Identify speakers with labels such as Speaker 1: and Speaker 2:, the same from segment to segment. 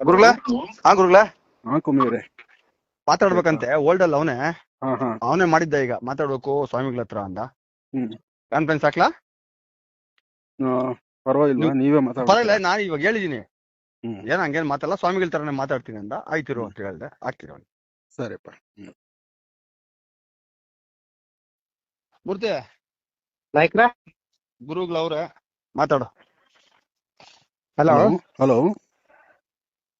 Speaker 1: ಗುರುಗಳ? ಹಾ ಗುರುಗಳ?
Speaker 2: ಹಾ ಕುಮ್ಮಿಯವರೇ
Speaker 1: ಮಾತಾಡ್ಬೇಕಂತೆ ಓಲ್ಡ್ ಅಲ್ಲಿ ಅವನೇ?
Speaker 2: ಹಾ ಹಾ.
Speaker 1: ಅವನೇ ಮಾಡಿದ್ದ ಈಗ ಮಾತಾಡ್ಬೇಕು ಸ್ವಾಮಿಗಳ ಹತ್ರ ಅಂತ.
Speaker 2: ಹ್ಮ್.
Speaker 1: ಕಾನ್ಫರೆನ್ಸ್ ಹಾಕ್ಲಾ?
Speaker 2: ಆ, ಪರವಾಗಿಲ್ವಾ?
Speaker 1: ನೀವೇ
Speaker 2: ನೀವೇ
Speaker 1: ಪರವಾಗಿಲ್ಲ ನಾನು ಇವಾಗ ಹೇಳಿದೀನಿ.
Speaker 2: ಹ್ಮ್.
Speaker 1: ಏನ್ ಹಂಗೇನ್ ಮಾತಾಡಲ್ಲ ಸ್ವಾಮಿಗಳ ತರನೇ ಮಾತಾಡ್ತೀನಿ ಅಂದ ಆಯ್ತಿರು ಅಂತ ಹೇಳ್ದೆ. ಆಗ್ತಿರೋ
Speaker 2: ಸರಿಪ್ಪ. ಹ್ಮ್.
Speaker 1: ಮೂರ್ತಿ?
Speaker 3: ನಾಯ್ಕ್ರ?
Speaker 1: ಗುರುಗಳು ಅವ್ರೆ ಮಾತಾಡು
Speaker 3: ಹಲೋ
Speaker 2: ಹಲೋ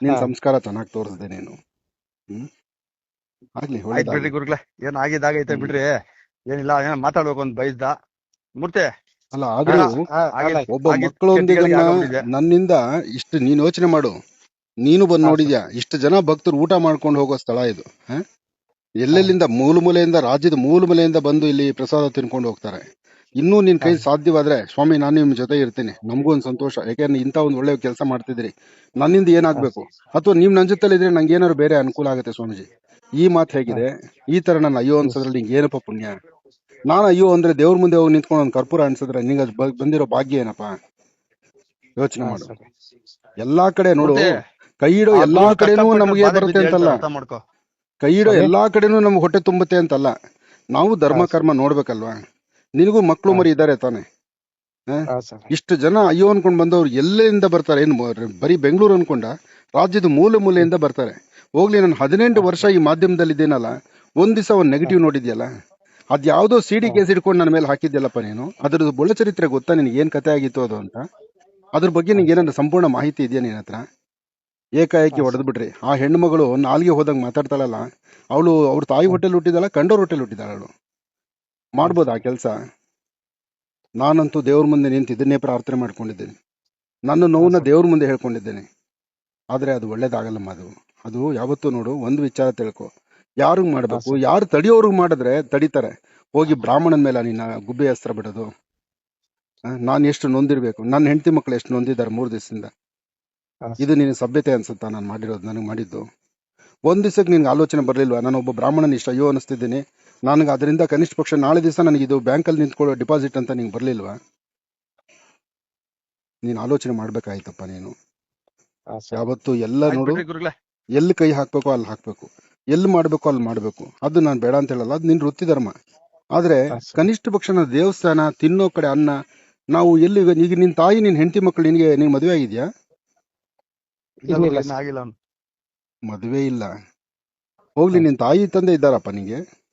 Speaker 2: ನಿನ್ ಸಂಸ್ಕಾರ ಚೆನ್ನಾಗಿ ತೋರಿಸ್ದೆ ನೀನು. ಹ್ಮ್? ಆಗ್ಲಿ
Speaker 1: ಆಯ್ತು ಬಿಡ್ರಿ ಗುರುಗಳೇ ಏನ್ ಆಗಿದ್ದಾಗೈತೆ. ಬಿಡ್ರಿ. ಏನಿಲ್ಲ ಏನೋ ಮಾತಾಡ್ಬೇಕು ಅಂತ ಬಯಸ್ದ ಮೂರ್ತಿ.
Speaker 2: ಅಲ್ಲ ಆದ್ರೂ ಒಬ್ಬ ಮಕ್ಕಳೊಂದಿಗೆ ನನ್ನಿಂದ ಇಷ್ಟು ನೀನ್ ಯೋಚನೆ ಮಾಡು. ನೀನು ಬಂದ್ ನೋಡಿದ್ಯಾ? ಇಷ್ಟು ಜನ ಭಕ್ತರು ಊಟ ಮಾಡ್ಕೊಂಡು ಹೋಗೋ ಸ್ಥಳ ಇದು ಹ? ಎಲ್ಲೆಲ್ಲಿಂದ ಮೂಲ ಮೂಲೆಯಿಂದ ರಾಜ್ಯದ ಮೂಲ ಮೂಲೆಯಿಂದ ಬಂದು ಇಲ್ಲಿ ಪ್ರಸಾದ ತಿನ್ಕೊಂಡು ಹೋಗ್ತಾರೆ. ಇನ್ನೂ ನಿನ್ ಕೈ. ಸಾಧ್ಯವಾದ್ರೆ ಸ್ವಾಮಿ ನಾನು ನಿಮ್ ಜೊತೆ ಇರ್ತೇನೆ. ನಮಗೂ ಒಂದ್ ಸಂತೋಷ. ಯಾಕೆಂದ್ರೆ ಇಂತ ಒಂದ್ ಒಳ್ಳೆ ಕೆಲಸ ಮಾಡ್ತಿದ್ರಿ ನನ್ನಿಂದ ಏನಾಗ್ಬೇಕು? ಅಥವಾ ನೀವ್ ನನ್ ಜೊತೆಲಿ ಇದ್ರೆ ನಂಗೆ ಏನಾದ್ರು ಬೇರೆ ಅನುಕೂಲ ಆಗುತ್ತೆ ಸ್ವಾಮೀಜಿ? ಈ ಮಾತು ಹೇಗಿದೆ. ಈ ತರ ನನ್ನ ಅಯ್ಯೋ ಅನ್ಸೋದ್ರಲ್ಲಿ ನಿಂಗೆ ಏನಪ್ಪ ಪುಣ್ಯ? ನಾನು ಅಯ್ಯೋ ಅಂದ್ರೆ ದೇವ್ರ ಮುಂದೆ ಹೋಗಿ ನಿಂತ್ಕೊಂಡು ಒಂದ್ ಕರ್ಪೂರ ಅನ್ಸಿದ್ರೆ ನಿಂಗೆ ಅದ್ ಬಂದಿರೋ ಭಾಗ್ಯ ಏನಪ್ಪ? ಯೋಚನೆ ಮಾಡು. ಎಲ್ಲಾ ಕಡೆ ನೋಡು ಕೈ ಇಡೋ ಎಲ್ಲಾ ಕಡೆನೂ ನಮ್ಗೆ ಬರುತ್ತೆ ಅಂತಲ್ಲ. ಕೈ ಇಡೋ ಎಲ್ಲಾ ಕಡೆನೂ ನಮ್ಗೆ ಹೊಟ್ಟೆ ತುಂಬುತ್ತೆ ಅಂತಲ್ಲ. ನಾವು ಧರ್ಮ ಕರ್ಮ ನೋಡ್ಬೇಕಲ್ವಾ? ನಿನಗೂ
Speaker 3: ಮಕ್ಕಳು
Speaker 2: ಮರಿ ಇದ್ದಾರೆ ತಾನೆ. ಇಷ್ಟು ಜನ ಅಯ್ಯೋ ಅನ್ಕೊಂಡ್ ಬಂದವ್ರು ಎಲ್ಲಿಂದ ಬರ್ತಾರೆ? ಏನು ಬರೀ ಬೆಂಗಳೂರು ಅನ್ಕೊಂಡ? ರಾಜ್ಯದ ಮೂಲೆ ಮೂಲೆಯಿಂದ ಬರ್ತಾರೆ. ಹೋಗ್ಲಿ ನಾನು ಹದಿನೆಂಟು ವರ್ಷ ಈ ಮಾಧ್ಯಮದಲ್ಲಿ ಇದ್ದೇನಲ್ಲ ಒಂದ್ ದಿವಸ ಒಂದ್ ನೆಗೆಟಿವ್ ನೋಡಿದ್ಯಲ್ಲ? ಅದ್ ಯಾವ್ದೋ ಸಿಡಿ ಕೇಸ್ ಇಟ್ಕೊಂಡು ನನ್ನ ಮೇಲೆ ಹಾಕಿದ್ಯಲ್ಲಪ್ಪ ನೀನು? ಅದ್ರದ್ದು ಬೊಳ ಚರಿತ್ರೆ ಗೊತ್ತಾ? ನಿನಗೆ ಏನ್ ಕತೆ ಆಗಿತ್ತು ಅದು ಅಂತ? ಅದ್ರ ಬಗ್ಗೆ ನಿಂಗೆ ಏನಂದ್ರೆ ಸಂಪೂರ್ಣ ಮಾಹಿತಿ ಇದೆಯಾ ನಿನ್ನ ಹತ್ರ? ಏಕಾಏಕಿ
Speaker 3: ಹಾ,
Speaker 2: ಹೊಡೆದ್ ಬಿಟ್ರಿ ಆ ಹೆಣ್ಮಗಳು ನಾಲ್ಗೆ ಹೋದಾಗ ಮಾತಾಡ್ತಾಳಲ್ಲ ಅವಳು ಅವ್ರ ತಾಯಿ ಹೋಟೆಲ್ ಹುಟ್ಟಿದಾಳ? ಕಂಡೋರ್ ಹೋಟೆಲ್ ಹುಟ್ಟಿದಾಳು ಅವಳು? ಮಾಡ್ಬೋದಾ ಆ ಕೆಲಸ. ನಾನಂತೂ ದೇವ್ರ ಮುಂದೆ ನಿಂತು ಇದನ್ನೇ ಪ್ರಾರ್ಥನೆ ಮಾಡ್ಕೊಂಡಿದ್ದೇನೆ. ನನ್ನ ನೋವನ್ನ. ದೇವ್ರ ಮುಂದೆ ಹೇಳ್ಕೊಂಡಿದ್ದೇನೆ. ಆದ್ರೆ ಅದು ಒಳ್ಳೇದಾಗಲ್ಲಮ್ಮ ಅದು. ಅದು ಯಾವತ್ತೂ ನೋಡು ಒಂದು ವಿಚಾರ ತಿಳ್ಕೊ. ಯಾರಿಗ್ ಮಾಡಬೇಕು? ಯಾರು ತಡಿಯೋರ್ಗ್ ಮಾಡಿದ್ರೆ ತಡಿತಾರೆ. ಹೋಗಿ ಬ್ರಾಹ್ಮಣನ ಮೇಲೆ ನಿನ್ನ ಗುಬ್ಬೆ ಅಸ್ತ್ರ ಬಿಡೋದು. ನಾನು ಎಷ್ಟು ನೊಂದಿರ್ಬೇಕು? ನನ್ನ ಹೆಂಡತಿ ಮಕ್ಕಳು ಎಷ್ಟು ನೊಂದಿದ್ದಾರೆ ಮೂರು ದಿವಸದಿಂದ? ಇದು ನಿನ್ನ ಸಭ್ಯತೆ ಅನ್ಸುತ್ತಾ ನಾನು ಮಾಡಿರೋದು ನನಗೆ ಮಾಡಿದ್ದು? ಒಂದ್ ದಿವಸಕ್ಕೆ ನಿನ್ಗೆ ಆಲೋಚನೆ ಬರಲಿಲ್ವಾ? ನಾನು ಒಬ್ಬ ಬ್ರಾಹ್ಮಣನ ಇಷ್ಟ ಅಯ್ಯೋ ಅನಿಸ್ತಿದ್ದೀನಿ. ನನಗೆ ಅದರಿಂದ ಕನಿಷ್ಠ ಪಕ್ಷ ನಾಳೆ ದಿವಸ ನನಗೆ ಇದು ಬ್ಯಾಂಕಲ್ಲಿ ನಿಂತ್ಕೊಳ್ಳೋ ಡಿಪಾಸಿಟ್ ಅಂತ ನಿಂಗೆ ಬರ್ಲಿಲ್ವಾ? ನೀನು ಆಲೋಚನೆ ಮಾಡ್ಬೇಕಾಯ್ತಪ್ಪ ನೀನು. ಯಾವತ್ತು ಎಲ್ಲ ನೋಡು. ಎಲ್ಲಿ ಕೈ ಹಾಕ್ಬೇಕು ಅಲ್ಲಿ ಹಾಕ್ಬೇಕು. ಎಲ್ಲಿ ಮಾಡ್ಬೇಕು ಅಲ್ಲಿ ಮಾಡ್ಬೇಕು. ಅದು ನಾನು ಬೇಡ ಅಂತ ಹೇಳಲ್ಲ ಅದು ನಿನ್ ವೃತ್ತಿ ಧರ್ಮ. ಆದ್ರೆ ಕನಿಷ್ಠ ಪಕ್ಷ ದೇವಸ್ಥಾನ ತಿನ್ನೋ ಕಡೆ ಅನ್ನ ನಾವು ಎಲ್ಲಿ ಈಗ ನಿನ್ ತಾಯಿ ನಿನ್ ಹೆಂಡತಿ ಮಕ್ಕಳು ನಿನಗೆ ನಿನ್ ಮದುವೆ ಆಗಿದ್ಯಾ? ಮದುವೆ ಇಲ್ಲ. ಹೋಗ್ಲಿ ನಿನ್ ತಾಯಿ ತಂದೆ ಇದ್ದಾರಪ್ಪ ನಿಂಗೆ.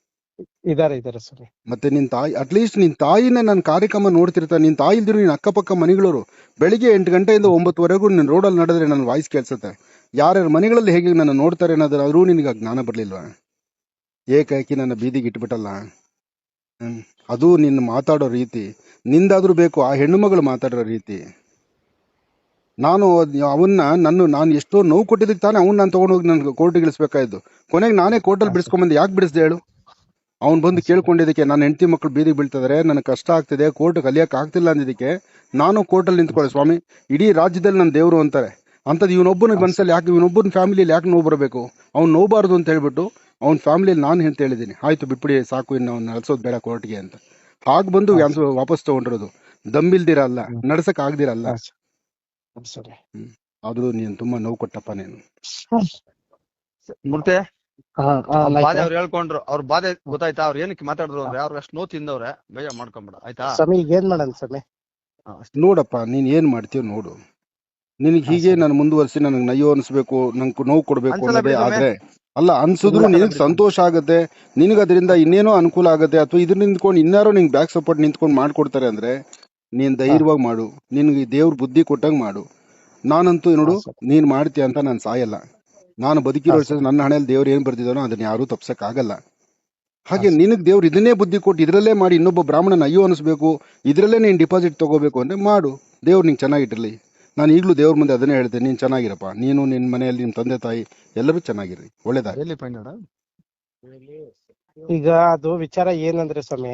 Speaker 3: ಇದಾರೆ ಇದಾರೆ ಸರ್.
Speaker 2: ಮತ್ತೆ ನಿನ್ ತಾಯಿ ಅಟ್ಲೀಸ್ಟ್ ನಿನ್ ತಾಯಿನ ನನ್ನ ಕಾರ್ಯಕ್ರಮ ನೋಡ್ತಿರ್ತಾ ನಿನ್ ತಾಯಿ ಇಲ್ದಿರು ನಿನ್ ಅಕ್ಕಪಕ್ಕ ಮನೆಗಳವರು ಬೆಳಿಗ್ಗೆ ಎಂಟು ಗಂಟೆಯಿಂದ ಒಂಬತ್ತುವರೆಗೂ ನಿನ್ ರೋಡಲ್ಲಿ ನಡೆದ್ರೆ ನನ್ನ ವಾಯ್ಸ್ ಕೇಳಿಸುತ್ತೆ. ಯಾರ್ಯಾರ ಮನೆಗಳಲ್ಲಿ ಹೇಗೆ ನನ್ನ ನೋಡ್ತಾರೆ ಅನ್ನೋದಾದ್ರೂ ನಿನಗೆ ಜ್ಞಾನ ಬರ್ಲಿಲ್ವಾ? ಏಕಾಏಕಿ ನನ್ನ ಬೀದಿಗೆ ಇಟ್ಬಿಟ್ಟಲ್ಲ. ಅದು ನಿನ್ನ ಮಾತಾಡೋ ರೀತಿ. ನಿಂದಾದ್ರೂ ಬೇಕು ಆ ಹೆಣ್ಣು ಮಗಳು ಮಾತಾಡೋ ರೀತಿ. ನಾನು ಅವನ್ನ ನನ್ನ ನಾನು ಎಷ್ಟೋ ನೋವು ಕೊಟ್ಟಿದ್ದಕ್ಕೆ ತಾನೇ ಅವನ್ನ ನಾನು ತಗೊಂಡೋಗಿ ನನ್ಗೆ ಕೋರ್ಟಿಗೆ ಇಳಿಸ್ಬೇಕಾಯ್ತು. ಕೊನೆಗೆ ನಾನೇ ಕೋರ್ಟಲ್ಲಿ ಬಿಡಿಸ್ಕೊಂಬಂದು. ಯಾಕೆ ಬಿಡಿಸ್ದೆ ಹೇಳು? ಅವ್ನು ಬಂದು ಕೇಳ್ಕೊಂಡಿದ್ದಕ್ಕೆ ನನ್ನ ಹೆಂಡತಿ ಮಕ್ಕಳು ಬೀದಿಗೆ ಬೀಳ್ತಾರೆ ನನಗೆ ಕಷ್ಟ ಆಗ್ತಿದೆ ಕೋರ್ಟ್ ಕಲಿಯಕ್ ಆಗ್ತಿಲ್ಲ ಅಂದಿದ್ದಕ್ಕೆ ನಾನು ಕೋರ್ಟಲ್ಲಿ ನಿಂತ್ಕೊಳ್ಳಿ ಸ್ವಾಮಿ. ಇಡೀ ರಾಜ್ಯದಲ್ಲಿ ನನ್ನ ದೇವರು ಅಂತಾರೆ. ಅಂಥದ್ದು ಇವನೊಬ್ಬನ ಮನಸ್ಸಲ್ಲಿ ಯಾಕೆ ಇವನೊಬ್ಬನ ಫ್ಯಾಮಿಲಿಯಲ್ಲಿ ಯಾಕೆ ನೋವು ಬರಬೇಕು? ಅವ್ನು ನೋಬಾರ್ದು ಅಂತ ಹೇಳ್ಬಿಟ್ಟು ಅವ್ನ ಫ್ಯಾಮಿಲಿಯಲ್ಲಿ ನಾನು ಅಂತ ಹೇಳಿದ್ದೀನಿ ಆಯ್ತು ಬಿಟ್ಬಿಡಿ ಸಾಕು ಇನ್ನು ಅವ್ನು ನಡೆಸೋದು ಬೇಡ ಕೋರ್ಟ್ಗೆ ಅಂತ. ಹಾಗೆ ಬಂದು ವಾಪಸ್ ತಗೊಂಡಿರೋದು.
Speaker 3: ದಮ್ಮಿಲ್ದಿರಲ್ಲ.
Speaker 2: ನಡ್ಸಕ್ ಆಗ್ದಿರಲ್ಲ. ಆದ್ರೂ ನೀನು ತುಂಬಾ ನೋವು ಕೊಟ್ಟಪ್ಪ ನೀನು.
Speaker 1: ಬಾಧೆ ಅವ್ರು ಹೇಳ್ಕೊಂಡ್ರು. ಅವ್ರ ಬಾಧೆ ಗೊತ್ತಾಯ್ತಾ? ಅವ್ರು ಏನಕ್ಕೆ ಮಾತಾಡಿದ್ರು ಅಂದ್ರೆ ಅವ್ರು ಅಷ್ಟು ನೋವು ತಿಂದವ್ರೆ? ಬೇಜಾರ್ ಮಾಡ್ಕೊಂಬಿಡ. ಆಯ್ತಾ?
Speaker 3: ಸ್ವಾಮಿ ಈಗ ಏನ್ ಮಾಡೋಣ ಸ್ವಾಮಿ?
Speaker 2: ನೋಡಪ್ಪ ನೀನ್ ಏನ್ ಮಾಡ್ತೀಯ ನೋಡು. ನಿನಗೆ ಹೀಗೆ. ನಾನು ಮುಂದುವರಿಸಿ ನನಗೆ ನಯ್ಯೋ ಅನ್ಸ್ಬೇಕು ನಂಗೆ ನೋವು ಕೊಡ್ಬೇಕು ಅನ್ನೋದೇ ಆದ್ರೆ ಅಲ್ಲ ಅನ್ಸಿದ್ರು ನಿನಗೆ ಸಂತೋಷ ಆಗುತ್ತೆ. ನಿನಗೆ ಅದರಿಂದ ಇನ್ನೇನೋ ಅನುಕೂಲ ಆಗುತ್ತೆ. ಅಥವಾ ಇದ್ರ ನಿಂತ್ಕೊಂಡು ಇನ್ಯಾರೋ ನಿಂಗೆ ಬ್ಯಾಕ್ ಸಪೋರ್ಟ್ ನಿಂತ್ಕೊಂಡು ಮಾಡ್ಕೊಡ್ತಾರೆ ಅಂದ್ರೆ ನೀನ್ ಧೈರ್ಯವಾಗಿ ಮಾಡು. ನಿನಗೆ ದೇವ್ರ ಬುದ್ಧಿ ಕೊಟ್ಟಂಗ್ ಮಾಡು. ನಾನಂತೂ ನೋಡು. ನೀನ್ ಮಾಡ್ತೀಯ ಅಂತ ನಾನು ಸಾಯಲ್ಲ. ನಾನು ಬದುಕಿರೋ ನನ್ನ ಹಣೆಯಲ್ಲಿ ದೇವ್ರು ಏನ್ ಬರ್ದಿದಾನೋ ಅದನ್ನ ಯಾರು ತಪ್ಸಕ್ ಆಗಲ್ಲ ಹಾಗೆ ನಿನಗೆ ದೇವ್ರು ಇದನ್ನೇ ಬುದ್ಧಿ ಕೊಟ್ಟು ಇದ್ರಲ್ಲೇ ಮಾಡಿ ಇನ್ನೊಬ್ಬ ಬ್ರಾಹ್ಮಣನ ಅಯ್ಯೋ ಅನಿಸ್ಬೇಕು ಇದ್ರಲ್ಲೇ ನೀನ್ ಡಿಪಾಸಿಟ್ ತಗೋಬೇಕು ಅಂದ್ರೆ ಮಾಡು. ದೇವ್ರು ನಿಂಗೆ ಚೆನ್ನಾಗಿರ್ಲಿ. ನಾನು ಈಗಲೂ ದೇವ್ರ ಮುಂದೆ ಅದನ್ನೇ ಹೇಳ್ತೇನೆ ನೀನ್ ಚೆನ್ನಾಗಿರಪ್ಪ. ನೀನು ನಿನ್ ಮನೆಯಲ್ಲಿ ನಿಮ್ಮ ತಂದೆ ತಾಯಿ ಎಲ್ಲರೂ ಚೆನ್ನಾಗಿರಿ ಒಳ್ಳೇದಾಗ
Speaker 1: ಎಲ್ಲಿ
Speaker 3: ಈಗ ಅದು ವಿಚಾರ ಏನಂದ್ರೆ ಸ್ವಾಮಿ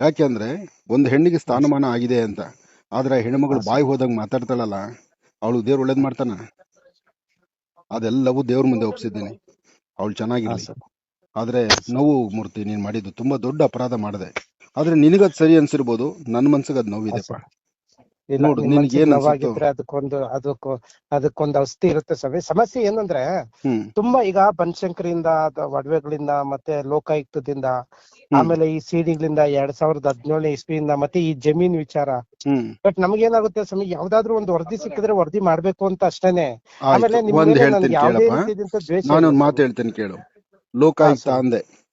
Speaker 2: ಯಾಕೆಂದ್ರೆ ಒಂದು ಹೆಣ್ಣಿಗೆ ಸ್ಥಾನಮಾನ ಆಗಿದೆ ಅಂತ ಆದ್ರೆ ಆ ಹೆಣ್ಮಗಳು ಬಾಯಿ ಹೋದಂಗ್ ಮಾತಾಡ್ತಾಳಲ್ಲ ಅವಳು ದೇವ್ರು ಒಳ್ಳೇದ್ ಮಾಡ್ತಾನ? ಅದೆಲ್ಲವೂ ದೇವ್ರ ಮುಂದೆ ಒಪ್ಸಿದ್ದೀನಿ. ಅವಳು
Speaker 3: ಚೆನ್ನಾಗಿ
Speaker 2: ಚೆನ್ನಾಗಿರ್ಲಿ ಆದ್ರೆ ನೋವು ಮೂರ್ತಿ ನೀನ್ ಮಾಡಿದ್ದು ತುಂಬಾ ದೊಡ್ಡ ಅಪರಾಧ ಮಾಡಿದೆ. ಆದ್ರೆ ನಿನಗದ್ ಸರಿ ಅನ್ಸಿರ್ಬೋದು ನನ್ ಮನ್ಸಿಗೆ ಅದ್
Speaker 3: ನೋವಿದೆ
Speaker 2: ನೋಡು,
Speaker 3: ನಿಮ್
Speaker 2: ನಿನ್ಗೆ ಅನ್ಸುತ್ತೋ?
Speaker 3: ಅದಕ್ಕೊಂದು ಅದಕ್ಕೂ ಅದಕ್ಕೊಂದು ಔಷಧಿ ಇರುತ್ತೆ ಸ್ವಾಮಿ. ಸಮಸ್ಯೆ ಏನಂದ್ರೆ
Speaker 2: ಹ್ಮ್.
Speaker 3: ತುಂಬಾ ಈಗ ಬನಶಂಕರಿಯಿಂದ ಅದ- ಒಡವೆಗಳಿಂದ ಮತ್ತೆ ಲೋಕಾಯುಕ್ತದಿಂದ ಆಮೇಲೆ ಈ ಸಿಡಿಗಳಿಂದ ಎರಡ್ ಸಾವಿರದ ಹದಿನೇಳನೇ ಇಸ್ವಿಯಿಂದ ಮತ್ತೆ ಈ ಜಮೀನ್ ವಿಚಾರ.
Speaker 2: ಹ್ಮ್.
Speaker 3: ಬಟ್ ನಮಗೇನಾಗುತ್ತೆ ಸ್ವಾಮಿ ಯಾವ್ದಾದ್ರು ಒಂದು ವರದಿ ಸಿಕ್ಕಿದ್ರೆ ವರದಿ ಮಾಡ್ಬೇಕು ಅಂತ ಅಷ್ಟೇನೆ. ಆಮೇಲೆ
Speaker 2: ಆಯ್ತು
Speaker 3: ನಿಮ್
Speaker 2: ಒಂದ್
Speaker 3: ಮೇಲೆ
Speaker 2: ಹೇಳ್ತೀನಿ
Speaker 3: ನನ್ಗೆ
Speaker 2: ಕೇಳಪ್ಪ.
Speaker 3: ರೀತಿಯಾದಂತ ದ್ವೇಷ
Speaker 2: ನಾನೊಂದ್ ಮಾತು
Speaker 3: ಸ್ವಾಮಿ.
Speaker 2: ಹೇಳ್ತೀನಿ ಕೇಳು. ಲೋಕಾಯುಕ್ತ
Speaker 3: ಹಾ, ಸರ್.
Speaker 2: ಅಂದೆ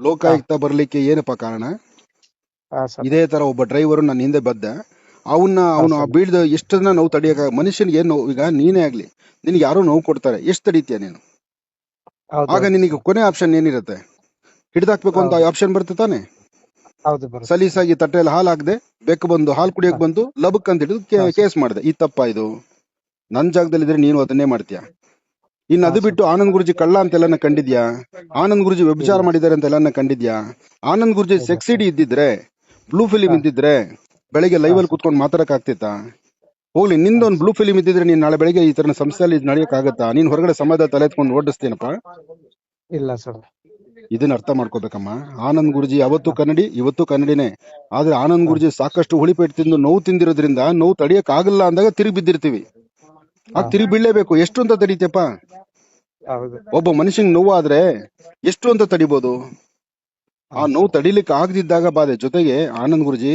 Speaker 2: ಲೋಕಾಯುಕ್ತ ಬರ್ಲಿಕ್ಕೆ ಏನಪ್ಪ ಕಾರಣ?
Speaker 3: ಹಾ
Speaker 2: ಇದೇ ತರ ಒಬ್ಬ ಡ್ರೈವರ್ ನನ್ನ ಹಿಂದೆ ಬದ್ದ ಅವನ್ನ ಅವನು. ಬೀಳ್ದ ಎಷ್ಟನ್ನ ನೋವು ತಡಿಯಕ ಮನುಷ್ಯನಿಗೆ ಏನ್ ನೋವು? ಈಗ ನೀನೇ ಆಗ್ಲಿ. ನಿನ್ಗೆ ಯಾರೋ ನೋವು ಕೊಡ್ತಾರೆ. ಎಷ್ಟು ತಡೀತೀಯ ನೀನು? ಆಗ ನಿನಗೆ ಕೊನೆ ಆಪ್ಷನ್ ಏನಿರುತ್ತೆ? ಹಿಡ್ದಾಕ್ಬೇಕು ಅಂತ ಆಪ್ಷನ್ ಬರುತ್ತೆ ತಾನೆ? ಸಲೀಸಾಗಿ ತಟ್ಟೆಯಲ್ಲಿ ಹಾಲು ಹಾಕದೆ ಬೆಕ್ಕು ಬಂದು ಹಾಲು ಕುಡಿಯಕ್ ಬಂದು ಲಬಕ್ ಅಂತ ಹಿಡಿದು ಕೇಸ್ ಮಾಡಿದೆ. ಈ ತಪ್ಪ ಇದು. ನನ್ ಜಾಗದಲ್ಲಿ ಇದ್ರೆ ನೀನು ಅದನ್ನೇ ಮಾಡ್ತೀಯ? ಇನ್ನು ಅದು ಬಿಟ್ಟು ಆನಂದ್ ಗುರುಜಿ ಕಳ್ಳ ಅಂತ ಎಲ್ಲಾನ ಕಂಡಿದ್ಯಾ? ಆನಂದ್ ಗುರುಜಿ ವ್ಯಭಿಚಾರ. ಮಾಡಿದ್ದಾರೆ ಅಂತ ಎಲ್ಲಾನ ಕಂಡಿದ್ಯಾ? ಆನಂದ್ ಗುರುಜಿ ಸೆಕ್ಸಿಡಿ ಇದ್ದಿದ್ರೆ ಬ್ಲೂ
Speaker 3: ಫಿಲಿಮ್.
Speaker 2: ಇದ್ದಿದ್ರೆ ಬೆಳಿಗ್ಗೆ ಲೈವ್ ಅಲ್ಲಿ. ಕುತ್ಕೊಂಡು ಮಾತಾಡಕ್ ಆಗ್ತಿತ್ತಾ ಹೋಗ್ಲಿ ನಿಂದೊಂದು ಬ್ಲೂ ಫಿಲಿಮ್ ಇದ್ದಿದ್ರೆ ನೀನ್ ನಾಳೆ ಬೆಳಿಗ್ಗೆ ಈ ತರ ಸಂಸ್ಥೆಯಲ್ಲಿ ಇದು ನಡೆಯಕ್ ಆಗತ್ತಾ ನೀನ್ ಹೊರಗಡೆ ಸಮಾಜ ತಲೆ ಎತ್ಕೊಂಡು ಓಡಿಸ್ತೀನಪ್ಪ?
Speaker 3: ಇಲ್ಲ ಸರ್.
Speaker 2: ಇದನ್ನ ಅರ್ಥ ಮಾಡ್ಕೋಬೇಕಮ್ಮ. ಆನಂದ್ ಗುರುಜಿ ಅವತ್ತು ಕನ್ನಡಿ ಇವತ್ತು ಕನ್ನಡಿನೇ. ಆದ್ರೆ ಆನಂದ್ ಗುರುಜಿ ಸಾಕಷ್ಟು ಹುಳಿಪೇಟ್ ತಿಂದು ನೋವು ತಿಂದಿರೋದ್ರಿಂದ ನೋವು ತಡಿಯಕ್ ಆಗಲ್ಲ ಅಂದಾಗ ತಿರುಗಿ ಬಿದ್ದಿರ್ತೀವಿ. ಆಗ
Speaker 3: ಹಾ.
Speaker 2: ತಿರುಗಿ ಬೀಳ್ಲೇಬೇಕು. ಎಷ್ಟು ಅಂತ ತಡೀತಪ್ಪ ಒಬ್ಬ ಮನುಷ್ಯನ್ ನೋವಾದ್ರೆ ಆದ್ರೆ ಎಷ್ಟು ಅಂತ ತಡಿಬೋದು? ಆ ನೋವು ತಡಿಲಿಕ್ಕೆ ಆಗದಿದ್ದಾಗ ಬಾಧೆ. ಜೊತೆಗೆ ಆನಂದ್ ಗುರುಜಿ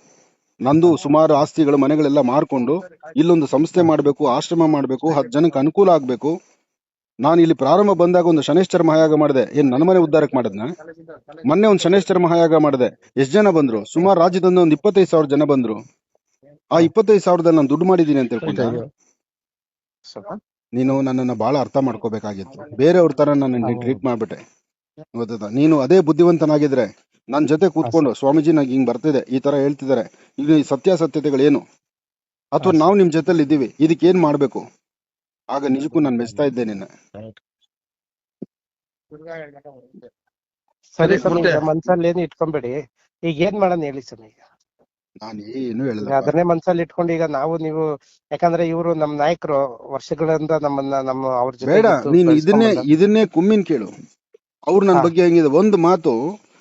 Speaker 2: ನಂದು ಸುಮಾರು ಆಸ್ತಿಗಳು ಮನೆಗಳೆಲ್ಲ ಮಾರ್ಕೊಂಡು ಇಲ್ಲೊಂದು ಸಂಸ್ಥೆ ಮಾಡಬೇಕು, ಆಶ್ರಮ ಮಾಡಬೇಕು, ಹತ್ತು ಜನಕ್ಕೆ ಅನುಕೂಲ ಆಗಬೇಕು. ನಾನು ಇಲ್ಲಿ ಪ್ರಾರಂಭ ಬಂದಾಗ ಒಂದು ಶನೇಶ್ವರ ಮಹಾಯಾಗ ಮಾಡಿದೆ. ಏನ್ ನನ್ನ ಮನೆ ಉದ್ದಾರಕ್ಕೆ ಮಾಡಿದ್ನ? ಮೊನ್ನೆ ಒಂದು ಶನೇಶ್ವರ ಮಹಾಯಾಗ ಮಾಡಿದೆ. ಎಷ್ಟು ಜನ ಬಂದ್ರು? ಸುಮಾರು ರಾಜ್ಯದಿಂದ ಒಂದು ಇಪ್ಪತ್ತೈದು ಸಾವಿರ ಜನ ಬಂದ್ರು. ಆ ಇಪ್ಪತ್ತೈದು ಸಾವಿರದಲ್ಲಿ ನಾನು ದುಡ್ಡು ಮಾಡಿದೀನಿ ಅಂತ
Speaker 3: ಹೇಳ್ಕೊಂಡೆ.
Speaker 2: ನೀನು ನನ್ನನ್ನ ಬಹಳ ಅರ್ಥ ಮಾಡ್ಕೋಬೇಕಾಗಿತ್ತು. ಬೇರೆಯವ್ರ ತರ ನನ್ನ ಟ್ರೀಟ್ ಮಾಡ್ಬಿಟ್ಟೆ. ಗೊತ್ತದ? ನೀನು ಅದೇ ಬುದ್ಧಿವಂತನಾಗಿದ್ರೆ ನನ್ ಜೊತೆ ಕೂತ್ಕೊಂಡು ಸ್ವಾಮೀಜಿ ನಂಗೆ ಹಿಂಗ್ ಬರ್ತಿದೆ ಈ ತರ ಹೇಳ್ತಿದ್ದಾರೆ ಇಲ್ಲಿ ಸತ್ಯಾಸತ್ಯತೆಗಳೇನು? ಅಥವಾ ನಾವು ನಿಮ್ ಜೊತೆಲಿ ಇದ್ದೀವಿ ಇದಕ್ಕೆ ಏನ್ ಮಾಡ್ಬೇಕು? ಆಗ ನಿಜಕ್ಕೂ ನಾನು ಮೆಚ್ತಾ ಇದ್ದೆ ನಿನ್ನ.
Speaker 3: ಸರಿ ಮನ್ಸಲ್ಲಿ ಏನು ಇಟ್ಕೊಂಬೇಡಿ. ಈಗ ಏನ್ ಮಾಡೋಣ ಹೇಳಿ ಸರ್ ಈಗ
Speaker 2: ನಾನು ಏನು ಹೇಳಿಲ್ಲ
Speaker 3: ಅದನ್ನೇ ಮನ್ಸಲ್ಲಿ ಇಟ್ಕೊಂಡು ಈಗ ನಾವು ನೀವು ಯಾಕಂದ್ರೆ ಇವರು ನಮ್ ನಾಯಕರು ವರ್ಷಗಳಿಂದ ನಮ್ಮನ್ನ ನಮ್ಮ ಅವ್ರ ಜೊತೆ
Speaker 2: ಬೇಡ ನೀನು ಇದನ್ನೇ ಇದನ್ನೇ ಕುಮ್ಮಿನ್ ಕೇಳು. ಅವ್ರು ನನ್ನ ಬಗ್ಗೆ ಹೆಂಗಿದೆ? ಒಂದು ಮಾತು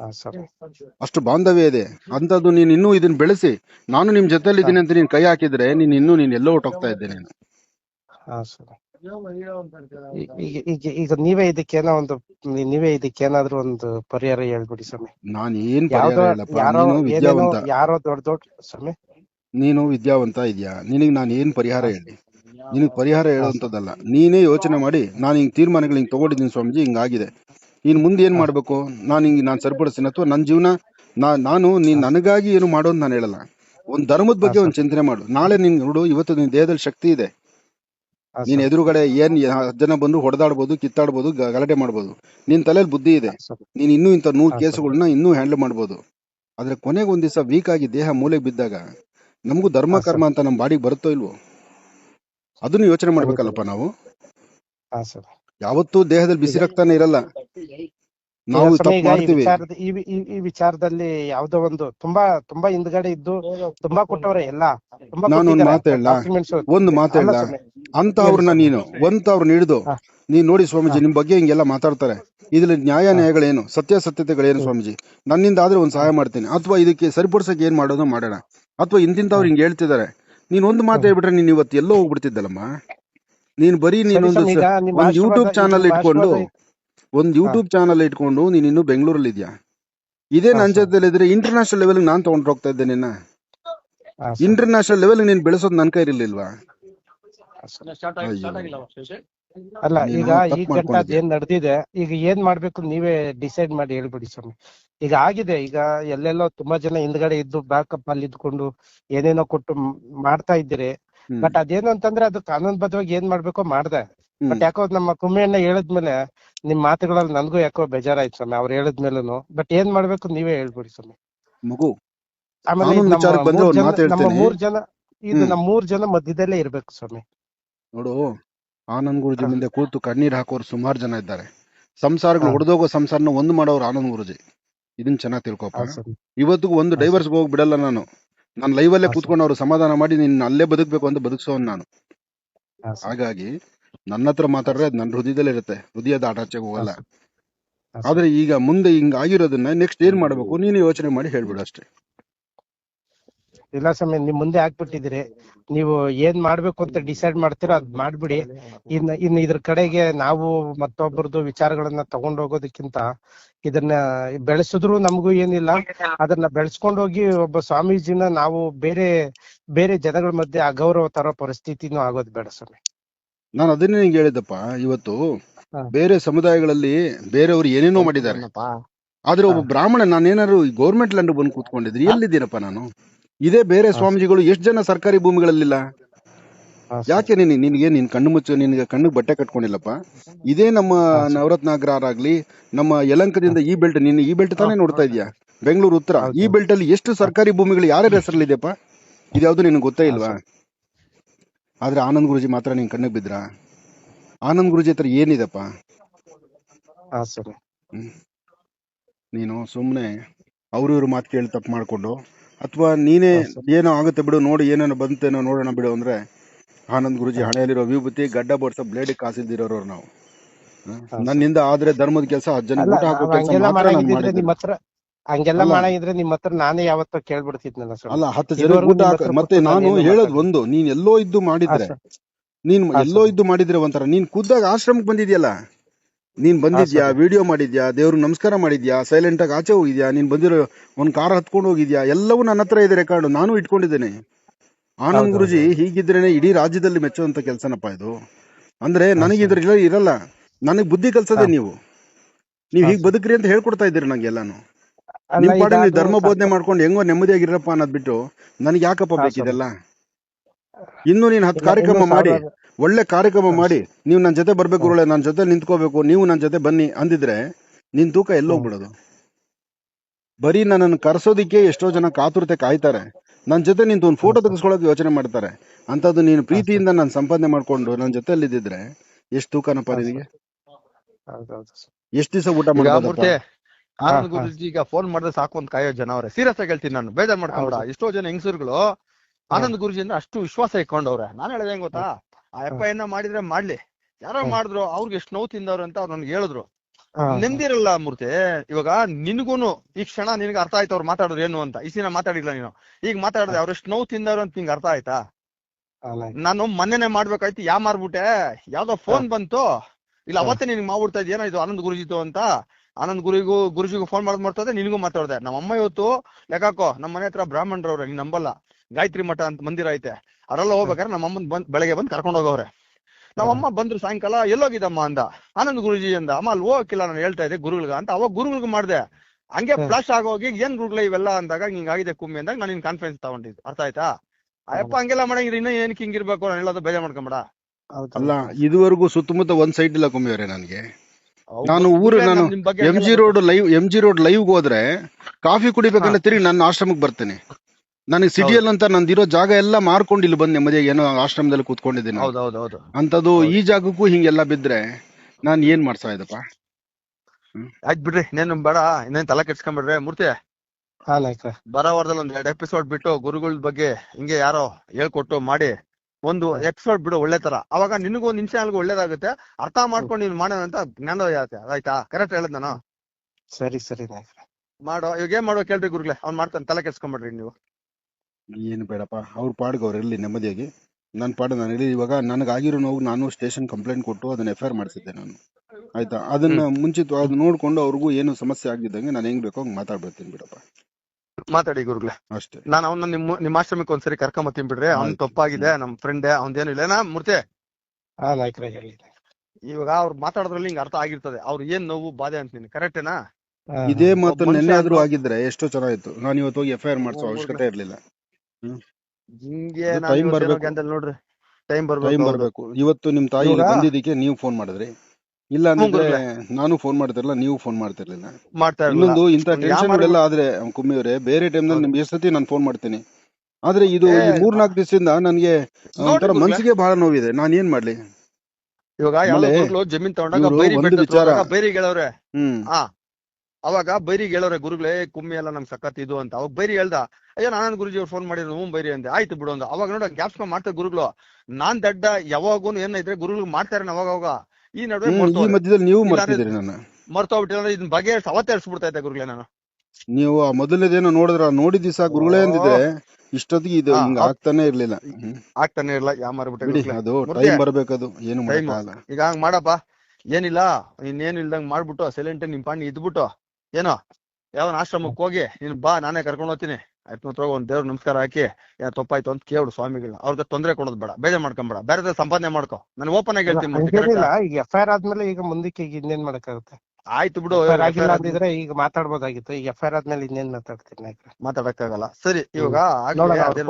Speaker 3: ಹಾ, ಸರಿ.
Speaker 2: ಅಷ್ಟು ಬಾಂಧವ್ಯ ಇದೆ. ಅಂತದ್ದು ನೀನ್ ಇನ್ನೂ ಇದನ್ನ ಬೆಳೆಸಿ. ನಾನು ನಿಮ್ ಜೊತೆಲಿ ಇದ್ದೀನಿ ಅಂತ ನೀನ್ ಕೈ ಹಾಕಿದ್ರೆ ನೀನ್ ಇನ್ನೂ ನೀನ್ ಎಲ್ಲೋ ಹೊಟ್ಟೋಗ್ತಾ ಇದ್ದೆ ನೀನು.
Speaker 3: ಹಾ ಸರಿ. ಈ- ಈಗ ಈಗ ಈಗ ನೀವೇ ಇದಕ್ಕೇನೋ ಒಂದು ನೀವೇ ನೀವೇ ಇದಕ್ಕೇನಾದ್ರೂ ಒಂದು ಪರಿಹಾರ ಹೇಳ್ಬಿಡಿ ಸ್ವಾಮಿ.
Speaker 2: ನಾನ್ ಏನ್
Speaker 3: ಯಾವ್ದೋ
Speaker 2: ಪರಿಹಾರ ಹೇಳಪ್ಪ?
Speaker 3: ಯಾರೋ
Speaker 2: ನೀನು
Speaker 3: ಏನೇನೋ
Speaker 2: ವಿದ್ಯಾವಂತ
Speaker 3: ಯಾರೋ ದೊಡ್ಡ ದೊಡ್ಡ ಸ್ವಾಮಿ.
Speaker 2: ನೀನು ವಿದ್ಯಾವಂತ ಇದ್ಯಾ? ನಿನಗ್ ನಾನು ಏನ್ ಪರಿಹಾರ ಹೇಳಿ? ನಿನಗ್ ಪರಿಹಾರ ಹೇಳುವಂತದ್ದಲ್ಲ ನೀನೇ ಯೋಚನೆ ಮಾಡಿ. ನಾನು ಹಿಂಗ್ ತೀರ್ಮಾನಗಳು ಹಿಂಗ್ ತಗೊಂಡಿದ್ದೀನಿ ಸ್ವಾಮೀಜಿ ಹಿಂಗಾಗಿದೆ ಇನ್ ಮುಂದೆ ಏನ್ ಮಾಡ್ಬೇಕು? ನಾನು ಹಿಂಗ್ ನಾನ್ ಸರಿಪಡಿಸ್ತೀನಿ ಅಥವಾ ನನ್ನ ಜೀವನ ನಾ ನಾನು ನೀನ್ ನನಗಾಗಿ ಏನು ಮಾಡೋ ಅಂತ ನಾನು ಹೇಳಲ್ಲ. ಒಂದ್ ಧರ್ಮದ ಬಗ್ಗೆ ಒಂದ್ ಚಿಂತನೆ ಮಾಡು. ನಾಳೆ ನಿನ್ ನೋಡು ಇವತ್ತು ನಿನ್ ದೇಹದಲ್ಲಿ ಶಕ್ತಿ ಇದೆ. ನೀನ್ ಎದುರುಗಡೆ ಏನ್ ಜನ ಬಂದು ಹೊಡೆದಾಡ್ಬೋದು ಕಿತ್ತಾಡ್ಬೋದು ಗಲಾಟೆ ಮಾಡ್ಬೋದು. ನಿನ್ ತಲೆಯಲ್ಲಿ ಬುದ್ಧಿ ಇದೆ. ನೀನ್ ಇನ್ನೂ ಇಂಥ ನೂರ್ ಕೇಸುಗಳನ್ನ ಇನ್ನೂ ಹ್ಯಾಂಡಲ್ ಮಾಡ್ಬೋದು. ಆದ್ರೆ ಕೊನೆಗೆ ಒಂದ್ ದಿವಸ ವೀಕ್ ಆಗಿ ದೇಹ ಮೂಲೆಗೆ ಬಿದ್ದಾಗ ನಮಗೂ ಧರ್ಮ ಕರ್ಮ ಅಂತ ನಮ್ ಬಾಡಿಗೆ ಬರುತ್ತೋ ಇಲ್ವೋ? ಅದನ್ನು ಯೋಚನೆ ಮಾಡ್ಬೇಕಲ್ಲಪ್ಪ ನಾವು. ಯಾವತ್ತೂ ದೇಹದಲ್ಲಿ ಬಿಸಿ ರಕ್ತಾನೆ ಇರಲ್ಲ. ನಾವು ತಪ್ಪು
Speaker 3: ಈ
Speaker 2: ಮಾಡ್ತೀವಿ.
Speaker 3: ವಿಚಾರದಲ್ಲಿ ಯಾವ್ದೋ ಒಂದು ತುಂಬಾ ತುಂಬಾ ಹಿಂದ್ಗಡೆ ಇದ್ದು ತುಂಬಾ ಕೊಟ್ಟವ್ರೆ ಎಲ್ಲ.
Speaker 2: ಒಂದು ಮಾತು
Speaker 3: ಅಲ್ಲ
Speaker 2: ಅಂತ ಅವ್ರನ್ನ ನೀನು ಒಂತ ಅವ್ರನ್ನ ಹಿಡಿದು
Speaker 3: ಹಾ.
Speaker 2: ನೀನ್ ನೋಡಿ ಸ್ವಾಮೀಜಿ ನಿಮ್ ಬಗ್ಗೆ ಹಿಂಗೆಲ್ಲ ಮಾತಾಡ್ತಾರೆ. ಇದ್ರ ನ್ಯಾಯ ನ್ಯಾಯಗಳೇನು? ಸತ್ಯಾಸತ್ಯತೆಗಳೇನು ಸ್ವಾಮೀಜಿ? ನನ್ನಿಂದ ಆದ್ರೆ ಒಂದ್ ಸಹಾಯ ಮಾಡ್ತೀನಿ. ಅಥವಾ ಇದಕ್ಕೆ ಸರಿಪಡಿಸಕ್ ಏನ್ ಮಾಡೋದು ಮಾಡೋಣ. ಅಥವಾ ಇಂತಿಂತವ್ರು ಹಿಂಗ್ ಹೇಳ್ತಿದ್ದಾರೆ. ನೀನ್ ಒಂದು ಮಾತು ಹೇಳ್ಬಿಟ್ರೆ ನೀನ್ ಇವತ್ತು ಎಲ್ಲೋ ಹೋಗ್ಬಿಡ್ತಿದ್ದಲ್ಲಮ್ಮ? ನೀನ್ ಬರೀ
Speaker 3: ನೀನ್
Speaker 2: ಒಂದು ಯೂಟ್ಯೂಬ್ ಚಾನಲ್ ಇಟ್ಕೊಂಡು ಒಂದ್ ಯೂಟ್ಯೂಬ್ ಚಾನಲ್ ಇಟ್ಕೊಂಡು ನೀನ್ ಇನ್ನು ಬೆಂಗಳೂರಲ್ಲಿ ಇದೆಯಾ ಇದೇ
Speaker 3: ನನ್ನ
Speaker 2: ನನ್. ಜೊತೆಲಿ ಇದ್ರೆ ಇಂಟರ್ನ್ಯಾಷನಲ್ ಲೆವೆಲ್ ನಾನ್ ತಗೊಂಡ್ ಹೋಗ್ತಾ ಇದ್ದೆ ನಿನ್ನ. ಇಂಟರ್ನ್ಯಾಷನಲ್ ಲೆವೆಲ್ ನೀನ್ ಬೆಳೆಸೋದ್ ನನ್ ಕೈ ಇರ್ಲಿಲ್ವಾ
Speaker 3: ಹಾ, ಸ್ವಾಮಿ.
Speaker 2: ಅಯ್ಯೋ.
Speaker 3: ಅಲ್ಲ ಈಗ ಈ ಗಂಟ
Speaker 2: ಮಾಡ್ಕೊಂಡಿದ್ಯಾ.
Speaker 3: ಏನ್ ನಡೆದಿದೆ ಈಗ ಏನ್ ಮಾಡ್ಬೇಕು ನೀವೇ ಡಿಸೈಡ್ ಮಾಡಿ ಹೇಳ್ಬಿಡಿ ಸ್ವಾಮಿ ಈಗ ಆಗಿದೆ ಈಗ ಎಲ್ಲೆಲ್ಲೋ ತುಂಬಾ ಜನ ಹಿಂದ್ಗಡೆ ಇದ್ದು ಬ್ಯಾಕಪ್ ಅಲ್ಲಿ ಇದ್ಕೊಂಡು ಏನೇನೋ ಕೊಟ್ಟು ಮಾಡ್ತಾ ಇದ್ದೀರಿ ಬಟ್ ಅದೇನು ಅಂತಂದ್ರೆ ಅದು ಕಾನೂನುಬದ್ಧವಾಗಿ ಏನ್ ಮಾಡ್ಬೇಕೋ ಮಾಡ್ದೆ. ಬಟ್ ಯಾಕೋ ನಮ್ಮ ಕುಮ್ಮೆಣ್ಣ ಹೇಳಿದ್ಮೇಲೆ ನಿಮ್ ಮಾತುಗಳಲ್ಲಿ ನನ್ಗೂ ಯಾಕೋ ಬೇಜಾರಾಯ್ತು ಸ್ವಾಮಿ ಅವ್ರು ಹೇಳಿದ್ಮೇಲೂ ಬಟ್ ಏನ್ ಮಾಡ್ಬೇಕು ನೀವೇ ಹೇಳ್ಬಿಡಿ ಸ್ವಾಮಿ.
Speaker 2: ಮಗು
Speaker 3: ಆಮೇಲೆ
Speaker 2: ಕಾನೂನು
Speaker 3: ನಮ್ಮ
Speaker 2: ವಿಚಾರಕ್ಕೆ ಬಂದ್ರೆ
Speaker 3: ಮೂರ್
Speaker 2: ಒಂದ್
Speaker 3: ಜನ-
Speaker 2: ಮಾತು
Speaker 3: ನಮ್ಮ
Speaker 2: ಹೇಳ್ತೇನೆ.
Speaker 3: ಮೂರ್ ಜನ ಇದು
Speaker 2: ಹ್ಮ್.
Speaker 3: ನಮ್ಮ ಮೂರ್ ಜನ ಮಧ್ಯದಲ್ಲೇ ಇರ್ಬೇಕು ಸ್ವಾಮಿ.
Speaker 2: ನೋಡು ಆನಂದ್ ಗುರುಜಿ ಮುಂದೆ ಕೂತು ಕಣ್ಣೀರ್ ಹಾಕೋರು ಸುಮಾರು ಜನ ಇದ್ದಾರೆ. ಸಂಸಾರಗಳು
Speaker 3: ಹಾ.
Speaker 2: ಒಡೆದೋಗೋ ಸಂಸಾರನ ಒಂದು ಮಾಡೋರು ಆನಂದ್ ಗುರುಜಿ. ಇದನ್ನ ಚೆನ್ನಾಗಿ ತಿಳ್ಕೊಪ್ಪ.
Speaker 3: ಹೌದ್ ಸ್ವಾಮಿ.
Speaker 2: ಇವತ್ತಿಗೂ ಒಂದು
Speaker 3: ಹಾ,
Speaker 2: ಡೈವರ್ಸ್ ಹೋಗಿ ಬಿಡಲ್ಲ ನಾನು. ನಾನು ಲೈವ್ ಅಲ್ಲೇ
Speaker 3: ಹಾ,
Speaker 2: ಕೂತ್ಕೊಂಡು ಅವ್ರು ಸಮಾಧಾನ ಮಾಡಿ ನಿನ್ನ ಅಲ್ಲೇ ಬದುಕ್ಬೇಕು ಅಂತ ಬದುಕ್ಸೋನ್ ನಾನು.
Speaker 3: ಹಾ, ಸ್ವಾಮಿ.
Speaker 2: ಹಾಗಾಗಿ ನನ್ನ ಹತ್ರ ಮಾತಾಡ್ರೆ ಅದು ನನ್ನ ಹೃದಯದಲ್ಲೇ ಇರುತ್ತೆ. ಹೃದಯದ ಆಟಾಚೆಗೆ ಹೋಗಲ್ಲ. ಆದ್ರೆ ಈಗ ಮುಂದೆ ಹಿಂಗ್ ಆಗಿರೋದನ್ನ ನೆಕ್ಸ್ಟ್ ಏನ್ ಮಾಡ್ಬೇಕು? ನೀನು ಯೋಚನೆ ಮಾಡಿ ಹೇಳ್ಬಿಡು ಅಷ್ಟೇ.
Speaker 3: ಇಲ್ಲ ಸಮಯ ನಿಮ್ ಮುಂದೆ ಹಾಕ್ಬಿಟ್ಟಿದ್ದೀರಿ ನೀವು ಏನ್ ಮಾಡ್ಬೇಕು ಅಂತ ಡಿಸೈಡ್ ಮಾಡ್ತೀರೋ ಅದ್ ಮಾಡ್ಬಿಡಿ. ಇನ್ ಇನ್ನು ಇದ್ರ ಕಡೆಗೆ ನಾವು ಮತ್ತೊಬ್ಬರದು ವಿಚಾರಗಳನ್ನ ತಗೊಂಡ್ ಹೋಗೋದಕ್ಕಿಂತ ಇದನ್ನ ಬೆಳೆಸಿದ್ರು ನಮಗೂ ಏನಿಲ್ಲ. ಅದನ್ನ ಬೆಳೆಸ್ಕೊಂಡೋಗಿ ಒಬ್ಬ ಸ್ವಾಮೀಜಿನ ನಾವು ಬೇರೆ ಬೇರೆ ಜನಗಳ ಮಧ್ಯೆ ಅಗೌರವ ತರೋ ಪರಿಸ್ಥಿತಿನೂ ಆಗೋದ್ ಬೇಡ ಸ್ವಾಮಿ.
Speaker 2: ನಾನು ಅದನ್ನೇ ನಿಂಗೆ ಹೇಳಿದ್ದಪ್ಪ ಇವತ್ತು ಬೇರೆ ಸಮುದಾಯಗಳಲ್ಲಿ ಬೇರೆಯವರು ಏನೇನೋ ಮಾಡಿದ್ದಾರೆ. ಆದ್ರೆ ಒಬ್ಬ ಬ್ರಾಹ್ಮಣ ನಾನೇನಾದ್ರು ಗೌರ್ಮೆಂಟ್ ಲ್ಯಾಂಡ್ ಬಂದು ಕೂತ್ಕೊಂಡಿದ್ರಿ ಎಲ್ಲಿದ್ದೀನಪ್ಪ ನಾನು? ಇದೇ ಬೇರೆ. ಸ್ವಾಮೀಜಿಗಳು ಎಷ್ಟು ಜನ ಸರ್ಕಾರಿ ಭೂಮಿಗಳಲ್ಲಿಲ್ಲ. ಯಾಕೆ ನೀನ್ ನಿನ್ಗೆ ನಿನ್ ಕಣ್ಣು ಮುಚ್ಚು ನಿನ್ಗೆ ಕಣ್ಣು ಬಟ್ಟೆ ಕಟ್ಕೊಂಡಿಲ್ಲಪ್ಪ? ಇದೇ ನಮ್ಮ ನವರತ್ನಾಗ್ರಾರಾಗ್ಲಿ ನಮ್ಮ ಯಲಂಕದಿಂದ ಈ ಬೆಲ್ಟ್ ನಿನ್ನ ಈ ಬೆಲ್ಟ್ ತಾನೇ ನೋಡ್ತಾ ಇದೀಯಾ ಬೆಂಗಳೂರು ಉತ್ತರ ಈ ಬೆಲ್ಟ್ ಅಲ್ಲಿ ಎಷ್ಟು ಸರ್ಕಾರಿ ಭೂಮಿಗಳು ಯಾರ್ಯಾರ ಹೆಸರಲ್ಲಿದೆಯಪ್ಪ? ಇದ್ಯಾವ್ದು ನಿನಗೆ ಗೊತ್ತೇ ಇಲ್ವಾ? ಆದ್ರೆ ಆನಂದ್ ಗುರುಜಿ ಮಾತ್ರ ನಿನ್ ಕಣ್ಣಿಗೆ ಬಿದ್ರ? ಆನಂದ್ ಗುರುಜಿ ಹತ್ರ ಏನಿದೆಪ್ಪ?
Speaker 3: ಹಾ ಸರ್.
Speaker 2: ನೀನು ಸುಮ್ನೆ ಅವ್ರ ಇವ್ರ ಮಾತು ಕೇಳಿ ತಪ್ಪು ಮಾಡ್ಕೊಂಡು ಅಥವಾ ನೀನೇ ಏನೋ ಆಗುತ್ತೆ ಬಿಡು ನೋಡಿ ಏನೇನೋ ಬಂತೇನೋ ನೋಡೋಣ ಬಿಡು ಅಂದ್ರೆ ಆನಂದ್ ಗುರುಜಿ ಹಣೆಯಲ್ಲಿರೋ ವಿಭೂತಿ ಗಡ್ಡ ಬೋಡ್ಸ ಬ್ಲೇಡ್ ಕಾಸಿದ್ದಿರೋರು ನಾವು. ನನ್ನಿಂದ ಆದ್ರೆ ಧರ್ಮದ ಕೆಲಸ ಹತ್ತು ಜನ ಊಟ ಹಾಕೋ ಕೆಲಸ
Speaker 3: ಹಂಗೆಲ್ಲ ಮಾಡಂಗಿದ್ರೆ ನಿಮ್ ಹತ್ರ ನಾನೇ ಯಾವತ್ತೋ ಕೇಳ್ಬಿಡ್ತಿದ್ನಲ್ಲ ಸರ್
Speaker 2: ಅಲ್ಲ ಹತ್ತು ಜನ ಊಟ ಹಾಕ ಮತ್ತೆ ನಾನು ಹೇಳೋದು ಒಂದು ನೀನ್ ಎಲ್ಲೋ ಇದ್ದು ಮಾಡಿದ್ರೆ. ನೀನ್ ಎಲ್ಲೋ ಇದ್ದು ಮಾಡಿದ್ರೆ ಒಂಥರ ನೀನ್ ಖುದ್ದಾಗ ಆಶ್ರಮಕ್ಕೆ ಬಂದಿದ್ಯಲ್ಲ? ನೀನ್ ಬಂದಿದ್ಯಾ ವಿಡಿಯೋ ಮಾಡಿದ್ಯಾ ದೇವ್ರಿಗೆ ನಮಸ್ಕಾರ ಮಾಡಿದ್ಯಾ ಸೈಲೆಂಟ್ ಆಗಿ ಆಚೆ ಹೋಗಿದ್ಯಾ ನೀನ್ ಬಂದಿರೋ ಒಂದ್ ಕಾರ್ ಹತ್ಕೊಂಡು ಹೋಗಿದ್ಯಾ ಎಲ್ಲವೂ ನನ್ನ ಹತ್ರ ಇದೆ ರೆಕಾರ್ಡ್ ನಾನು ಇಟ್ಕೊಂಡಿದ್ದೇನೆ. ಆನಂದ್ ಗುರುಜಿ. ಹೀಗಿದ್ರೇನೆ ಇಡೀ ರಾಜ್ಯದಲ್ಲಿ ಮೆಚ್ಚುವಂತ ಕೆಲ್ಸನಪ್ಪ ಇದು. ಅಂದ್ರೆ ನನಗೆ. ಇದ್ರ ಇರಲ್ಲ ನನಗ್ ಬುದ್ಧಿ ಕಲ್ಸದೆ. ನೀವು. ನೀವ್ ಹೀಗ್ ಬದುಕ್ರಿ ಅಂತ ಹೇಳ್ಕೊಡ್ತಾ ಇದ್ದೀರಿ ನಂಗೆ ಎಲ್ಲಾನು
Speaker 3: ಅಲ್ಲ,
Speaker 2: ನಿಮ್ ಪಾಡಿಗೆ ನೀವು ಧರ್ಮ ಬೋಧನೆ ಮಾಡ್ಕೊಂಡು ಹೆಂಗೋ ನೆಮ್ಮದಿಯಾಗಿರಪ್ಪ ಅನ್ನೋದ್ ಬಿಟ್ಟು ನನಗೆ ಯಾಕಪ್ಪ ಬೇಕಿದೆಲ್ಲ? ಇನ್ನು ನೀನ್ ಹತ್ತು ಕಾರ್ಯಕ್ರಮ ಮಾಡಿ ಒಳ್ಳೆ ಕಾರ್ಯಕ್ರಮ ಮಾಡಿ ನೀವು ನನ್ನ ಜೊತೆ ಬರ್ಬೇಕು ಒಳ್ಳೆ ನನ್ನ ಜೊತೆ ನಿಂತ್ಕೋಬೇಕು ನೀವು ನನ್ನ ಜೊತೆ ಬನ್ನಿ ಅಂದಿದ್ರೆ ನಿನ್ ತೂಕ ಎಲ್ಲೋಗ್ಬಿಡೋದು ಬರೀ ನನ್ನನ್ನು ಕರ್ಸೋದಿಕ್ಕೆ ಎಷ್ಟೋ ಜನ ಕಾತುರತೆ ಕಾಯ್ತಾರೆ. ನನ್ನ ಜೊತೆ ನಿಂತು ಒಂದು ಫೋಟೋ. ತೆಗೆಸ್ಕೊಳ್ಳೋಕೆ ಯೋಚನೆ ಮಾಡ್ತಾರೆ. ಅಂತದ್ದು ನೀನು ಪ್ರೀತಿಯಿಂದ ನಾನು ಸಂಪಾದನೆ ಮಾಡ್ಕೊಂಡು ನನ್ನ ಜೊತೆ ಇದ್ದಿದ್ರೆ ಎಷ್ಟು ತೂಕನಪ್ಪ ನಿನಗೆ? ಎಷ್ಟು ದಿವಸ ಊಟ
Speaker 1: ಮೂರ್ತಿ ಆನಂದ್ ಗುರುಜಿ ಈಗ ಫೋನ್ ಮಾಡಿದ್ರೆ ಸಾಕು ಅಂತ ಕಾಯೋ ಜನ ಅವ್ರೆ. ಸೀರಿಯಸ್ ಆಗಿ ಹೇಳ್ತೀನಿ ನಾನು. ಬೇಜಾರ್
Speaker 3: ಮಾಡ್ಕೊಂಡ್ಬಿಡ.
Speaker 1: ಎಷ್ಟೋ ಜನ ಹೆಂಗಸರುಗಳು ಆನಂದ್ ಗುರುಜಿ ಅಂದ್ರೆ ಅಷ್ಟು ವಿಶ್ವಾಸ ಇಟ್ಕೊಂಡವ್ರೆ. ನಾನು ಹೇಳಿದೆ ಹೆಂಗ್ ಗೊತ್ತಾ? ಆ ಅಪ್ಪ ಏನ ಮಾಡಿದ್ರೆ ಮಾಡ್ಲಿ. ಯಾರೋ ಮಾಡಿದ್ರು ಅವ್ರಿಗೆ ಎಷ್ಟು ನೋವು ತಿಂದವ್ರು ಅಂತ ಅವ್ರು ನನ್ಗೆ ಹೇಳಿದ್ರು.
Speaker 3: ನಿಂದಿರಲ್ಲ
Speaker 1: ನೆಮ್ಮದಿರಲ್ಲ ಮೂರ್ತಿ ಇವಾಗ ನಿನ್ಗೂನು ಈ ಕ್ಷಣ ನಿನ್ಗೆ ಅರ್ಥ ಆಯ್ತು ಅವ್ರು ಮಾತಾಡೋದು ಏನು ಅಂತ. ಈ ದಿನ ಮಾತಾಡಿಲ್ಲ ನೀನು. ಈಗ ಮಾತಾಡಿದ್ರೆ ಅವ್ರು ಎಷ್ಟು ನೋವು ತಿಂದವ್ರು ಅಂತ ನಿಂಗೆ ಅರ್ಥ ಆಯ್ತಾ? ನಾನು ಮೊನ್ನೆನೆ ಮಾಡ್ಬೇಕಾಯ್ತು ಯಾ ಮಾರ್ಬಿಟ್ಟೆ ಯಾವ್ದೋ ಫೋನ್ ಬಂತು. ಇಲ್ಲ ಅವತ್ತೇ ನಿನ್ಗೆ ಮಾಡ್ಬಿಡ್ತಾ ಏನೋ ಇದು ಆನಂದ್ ಗುರುಜಿತು ಅಂತ. ಆನಂದ್ ಗುರಿಗೂ ಗುರುಜಿಗೂ ಫೋನ್ ಮಾಡೋದ್ ಮಾಡ್ತದೆ ನಿನಗೂ ಮಾತಾಡ್ದೆ. ನಮ್ಮ ಅಮ್ಮ ಇವತ್ತು ಲೆಕ್ಕಾಕೋ ನಮ್ಮ ಮನೆ ಹತ್ರ ಬ್ರಾಹ್ಮಣರವ್ರೆ ನೀನ್ ನಂಬಲ್ಲ. ಗಾಯತ್ರಿ ಮಠ ಅಂತ ಮಂದಿರ ಐತೆ. ಅದ್ರಲ್ಲ ಹೋಗ್ಬೇಕಾದ್ರೆ ನಮ್ಮ ಅಮ್ಮನ್ ಬಂದ್ ಬೆಳಗ್ಗೆ ಬಂದ್ ಕರ್ಕೊಂಡು ಹೋಗವ್ರೆ. ನಮ್ಮಮ್ಮ ಬಂದ್ರು ಸಾಯಂಕಾಲ ಎಲ್ಲೋಗಿದ್ದಮ್ಮ? ಅಂದ. ಆನಂದ್ ಗುರುಜಿ ಅಂದ. ಅಮ್ಮ ಅಲ್ಲಿ ಹೋಗಕ್ಕಿಲ್ಲ ನಾನು ಹೇಳ್ತಾ ಇದ್ದೆ ಗುರುಗಳಿಗೆ. ಅಂತ ಅವಾಗ ಗುರುಗಳಿಗೆ ಮಾಡ್ದೆ. ಹಂಗೆ. ಫ್ಲಾಶ್ ಆಗೋಗಿ ಏನ್ ಗುರುಗಳ ಇವೆಲ್ಲ? ಅಂದಾಗ ಹಿಂಗಾಗಿದೆ ಕುಮ್ಮಿ ಅಂದಾಗ ನಾನು ನಿನ್ ಕಾನ್ಫಿಡೆನ್ಸ್ ತಗೊಂಡಿದ್ದು. ಅರ್ಥ ಆಯ್ತಾ? ಅಯ್ಯಪ್ಪ ಹಂಗೆಲ್ಲ ಮಾಡಂಗಿದ್ರೆ ಇನ್ನೂ ಏನಕ್ಕೆ ಹಿಂಗಿರ್ಬೇಕು? ನಾನು ಹೇಳೋದು ಬೇಜಾರ್ ಮಾಡ್ಕೊಂಬೇಡ.
Speaker 2: ಅಲ್ಲ ಇದುವರೆಗೂ ಸುತ್ತಮುತ್ತ ಒಂದ್ ಸೈಟ್ ಇಲ್ಲ ಕುಮ್ಮಿ ನನಗೆ.
Speaker 1: ಹೌದು,
Speaker 2: ನಾನು ಊರು ನಾನು M G road live M G road live ಹೋದ್ರೆ ಕಾಫಿ ಕುಡಿಬೇಕಂದ್ರೆ ತಿರುಗಿ ನನ್ನ ಆಶ್ರಮಕ್ಕೆ ಬರ್ತೇನೆ. ನನಗೆ ಸಿಟಿಯಲ್ಲಿ ಅಂತ ನಂದಿರೋ ಜಾಗ ಎಲ್ಲ ಮಾರ್ಕೊಂಡು ಇಲ್ಲಿ ಬಂದು ನೆಮ್ಮದಿಯಾಗಿ ಏನೋ ಆಶ್ರಮದಲ್ಲಿ ಕೂತ್ಕೊಂಡಿದ್ದೀನಿ
Speaker 1: ಅಂತದ್ದು ಹೌದು ಹೌದು
Speaker 2: ಅಂತದು ಈ ಜಾಗಕ್ಕೂ ಹಿಂಗೆಲ್ಲ ಬಿದ್ರೆ ನಾನು ಏನ್ ಮಾಡ್ಸಾ ಇದಪ್ಪ
Speaker 1: ಆಯ್ತು ಬಿಡ್ರಿ ಇನ್ನೇನು ಬೇಡ ಇನ್ನೇನ್ ತಲೆ ಕೆಡ್ಸ್ಕೊಂಡ್ಬಿಡ್ರಿ ಮೂರ್ತಿ ಬರೋ ವಾರದಲ್ಲಿ ಒಂದ್ ಎರಡು ಎಪಿಸೋಡ್ ಬಿಟ್ಟು ಗುರುಗಳ ಬಗ್ಗೆ ಹಿಂಗೆ ಯಾರೋ ಹೇಳ್ಕೊಟ್ಟು ಮಾಡಿ. ಒಂದು ಎಪಿಸೋಡ್ ಬಿಡು ಒಳ್ಳೆ ತರ. ಅವಾಗ ನಿನಗೂ ನಿನ್ ಚಾನಲ್ಗೂ ಒಳ್ಳೇದಾಗುತ್ತೆ. ಅರ್ಥ ಮಾಡ್ಕೊಂಡು ನೀನ್ ಮಾಡೋಣ ಅಂತ ಜ್ಞಾನ ಆಗುತ್ತೆ ಆಯ್ತಾ ಕರೆಕ್ಟ್ ಹೇಳದ್ ನಾನು?
Speaker 3: ಸರಿ ಸರಿ
Speaker 1: ಮಾಡೋ. ಇವಾಗ ಏನ್ ಮಾಡೋ ಕೇಳ್ರಿ ಗುರುಗಳೇ? ಅವ್ನ್ ಮಾಡ್ತಾನೆ ತಲೆ ಕೆಡ್ಸ್ಕೊಂಬಿಡ್ರಿ ನೀವು.
Speaker 2: ಏನು ಬೇಡಪ್ಪ. ಅವ್ರ ಪಾಡಿಗೆ ಅವ್ರು ಇರ್ಲಿ ನೆಮ್ಮದಿಯಾಗಿ. ನನ್ನ ಪಾಡು ನಾನು ಇರಲಿ. ಇವಾಗ ನನಗಾಗಿರೋ ನೋವು ನಾನು ಸ್ಟೇಷನ್ ಕಂಪ್ಲೇಂಟ್ ಕೊಟ್ಟು ಅದನ್ನ ಎಫ್ ಐ ಆರ್ ಮಾಡಿಸಿದ್ದೆ ನಾನು. ಆಯ್ತಾ? ಅದನ್ನ ಮುಂಚಿತ ಅದು ನೋಡ್ಕೊಂಡು ಅವ್ರಿಗೂ ಏನು ಸಮಸ್ಯೆ ಆಗಿದ್ದಂಗೆ ನಾನು ಹೆಂಗ್ ಬೇಕೋ ಹಂಗ್ ಮಾತಾಡ್ಬಿಡ್ತೀನಿ ಬಿಡಪ್ಪ.
Speaker 1: ಮಾತಾಡಿ ಗುರುಗಳೇ.
Speaker 2: ಅಷ್ಟೇ.
Speaker 1: ನಾನು ಅವನ್ನ ನಿಮ್ ನಿಮ್ ಆಶ್ರಮಕ್ಕೆ ಒಂದ್ಸರಿ ಕರ್ಕೊಂಬ ಬಿಡ್ರಿ. ಅವ್ನ್
Speaker 2: ಆಯ್ತು.
Speaker 1: ತಪ್ಪಾಗಿದೆ ನಮ್ ಫ್ರೆಂಡ್ ಅವ್ನ್ದೇನು ಇಲ್ಲ. ಮೂರ್ತಿ.
Speaker 3: ಹಾ ನಾಯ್ಕ್ರೆ ಹೇಳಿ
Speaker 1: ಇವಾಗ ಅವ್ರ ಮಾತಾಡೋದ್ರಲ್ಲಿ ಹಿಂಗ್ ಅರ್ಥ ಆಗಿರ್ತದೆ. ಅವ್ರ ಏನ್ ನೋವು ಬಾಧೆ ಅಂತೀನಿ ಕರೆಕ್ಟೇನಾ
Speaker 3: ಹಾ,
Speaker 2: ಇದೇ. ಮಾತು
Speaker 1: ಮನುಷ್ಯ
Speaker 2: ನಿನ್ನೆ ಆದ್ರೂ
Speaker 1: ಆದ್ರೂ-
Speaker 2: ಆಗಿದ್ರೆ ಎಷ್ಟೋ ಚೆನ್ನಾಗಿತ್ತು. ನಾನು ಇವತ್ತು ಹೋಗಿ ಎಫ್ಐಆರ್ ಐ ಆರ್ ಮಾಡಿಸೋ ಅವಶ್ಯಕತೆ ಇರ್ಲಿಲ್ಲ.
Speaker 1: ಹಿಂಗೆ
Speaker 2: ಅದು time ಬರ್ಬೇಕು.
Speaker 1: ಗಂಟಲ್ ನೋಡ್ರಿ ಟೈಮ್
Speaker 2: ಟೈಮ್
Speaker 1: ಬರ್ಬೇಕು
Speaker 2: ಬರ್ಬೇಕು. ಇವತ್ತು ನಿಮ್ ತಾಯಿ ಇಲ್ಲಿ
Speaker 1: ಇವಾಗ-
Speaker 2: ಬಂದಿದ್ದಕ್ಕೆ ನೀವು ಫೋನ್ ಮಾಡಿದ್ರಿ. ಇಲ್ಲ ಅಂದ್ರೆ ನಾನು ಫೋನ್ ಮಾಡ್ತಿರ್ಲಿಲ್ಲ ನೀವು ಫೋನ್ ಮಾಡ್ತಿರ್ಲಿಲ್ಲ.
Speaker 1: ಮಾಡ್ತಾ ಇರ್ಲಿಲ್ಲ.
Speaker 2: ಇನ್ನೊಂದು ಇಂತ ಟೆನ್ಷನ್ ಎಲ್ಲ ಆದ್ರೆ ಕುಮ್ಮಿಯವರೇ ಬೇರೆ
Speaker 1: ಟೈಮ್ನಲ್ಲಿ.
Speaker 2: ನಿಮ್ಗೆ ಸತಿ ನಾನು ಫೋನ್ ಮಾಡ್ತೀನಿ? ಆದ್ರೆ ಇದು
Speaker 1: ಏ,
Speaker 2: ಈ ಮೂರ್ನಾಲ್ಕು ದಿವಸದಿಂದ ನನಗೆ ಒಂಥರ. ಮನ್ಸಿಗೆ ಬಹಳ ನೋವಿದೆ. ನಾನು ಏನ್ ಮಾಡ್ಲಿ?
Speaker 1: ಇವಾಗ ಯಾವ್ದೋ
Speaker 2: ಆಮೇಲೆ
Speaker 1: ಗುರುಗಳು ಜಮೀನ್ ತಗೊಂಡಾಗ
Speaker 2: ಇವ್ರು
Speaker 1: ಬೈರಿ
Speaker 2: ಒಂದು
Speaker 1: ಬೆಟ್ಟ
Speaker 2: ವಿಚಾರ-
Speaker 1: ಹತ್ರ ಹೇಳವ್ರೆ
Speaker 2: ಹ್ಮ್.
Speaker 1: ಆ ಅವಾಗ ಬೈರಿ ಹೇಳವ್ರೆ ಗುರುಗಳೇ ಕುಮ್ಮಿ ಎಲ್ಲ ನಮ್ ಸಖತ್ ಇದು ಅಂತ. ಅವಾಗ ಬೈರಿ ಹೇಳ್ದ ಅಯ್ಯೋ ನಾನಂದ್ ಗುರುಜಿ ಅವ್ರು ಫೋನ್ ಮಾಡಿದ್ರು ಹ್ಞೂ ಬೈರಿ ಅಂದೆ. ಆಯ್ತು ಬಿಡು ಅಂದ. ಅವಾಗ ನೋಡ ಗ್ಯಾಪ್ಸ್ಕೊಂಡ್ ಮಾಡ್ತಾರೆ ಗುರುಗಳು. ನಾನ್ ದಡ್ಡ ಯಾವಾಗೂ ಏನಿದ್ರೆ ಗುರುಗಳು ಮಾಡ್ತಾರೆ ಅವಾಗ ಅವಾಗ ಈ ನಡುವೆ
Speaker 2: ಈ. ಮಧ್ಯದಲ್ಲಿ ನೀವು ಮರ್ತಿದ್ದೀರಿ ನನ್ನ
Speaker 1: ಮರ್ತೋಗ್ಬಿಟ್ಟಿಲ್ಲ ಇದನ್ನ ಬಗೆ ಅವತ್ತೇ ಹರಿಸ್ಬಿಡ್ತಾ ಇದ್ದೆ ಗುರುಗಳೇ ನಾನು
Speaker 2: ನೀವು ಆ ಮೊದಲನೇದೇನೋ ನೋಡಿದ್ರ ನೋಡಿದ ದಿವಸ ಗುರುಗಳೇ ಅಂದಿದ್ರೆ ಇಷ್ಟೊತ್ತಿಗೆ ಇದು ಹಿಂಗ. ಆಗ್ತಾನೆ ಇರ್ಲಿಲ್ಲ.
Speaker 1: ಆಗ್ತಾನೆ ಇರ್ಲಿಲ್ಲ ಯಾ ಮಾರ್ಬಿಟ್ಟೆ
Speaker 2: ಅದು. ಟೈಮ್ ಬರ್ಬೇಕದು ಏನು ಮಾಡಲ್ಲ
Speaker 1: ಈಗ ಹಂಗ್ ಮಾಡಪ್ಪ ಏನಿಲ್ಲ ಇನ್ನೇನು ಇಲ್ದಂಗ್ ಮಾಡ್ಬಿಟ್ಟು ಸೈಲೆಂಟ್ ನಿಮ್ ಪಾಣಿ ಇದ್ಬಿಟ್ಟು ಏನೋ ಯಾವ ಆಶ್ರಮಕ್ಕೆ ಹೋಗಿ ನೀನ್ ಬಾ ನಾನೇ ಕರ್ಕೊಂಡ್ ಹೋಗ್ತೀನಿ ಆಯ್ತು ಒಂದ್ ದೇವ್ರ ನಮಸ್ಕಾರ ಹಾಕಿ. ಏನ್ ತಪ್ಪಾಯ್ತು ಅಂತ ಕೇಳು ಸ್ವಾಮಿಗಳ ಅವ್ರಿಗೆ ತೊಂದ್ರೆ ಕೊಡೋದ್ ಬೇಡ. ಬೇಜಾರ್ ಮಾಡ್ಕೊಂಬೇಡ ಬೇರೆ ಸಂಪಾದನೆ ಮಾಡ್ಕೋ. ನಾನು ಓಪನ್ ಆಗಿ ಹೇಳ್ತೀನಿ
Speaker 3: ಈಗ ಎಫ್ ಐ ಆರ್ ಆದ್ಮೇಲೆ ಈಗ ಮುಂದಕ್ಕೆ ಈಗ ಇನ್ನೇನ್ ಮಾಡಕ್ಕಾಗುತ್ತೆ?
Speaker 1: ಆಯ್ತು ಬಿಡು.
Speaker 3: ಆಗಿಲ್ಲ ಈಗ ಮಾತಾಡ್ಬೋದಾಗಿತ್ತು. ಈಗ ಎಫ್ ಐ ಆರ್ ಆದ್ಮೇಲೆ ಇನ್ನೇನ್ ಮಾತಾಡ್ತೀನಿ
Speaker 1: ಮಾತಾಡಕ್ಕಾಗಲ್ಲ. ಸರಿ ಇವಾಗ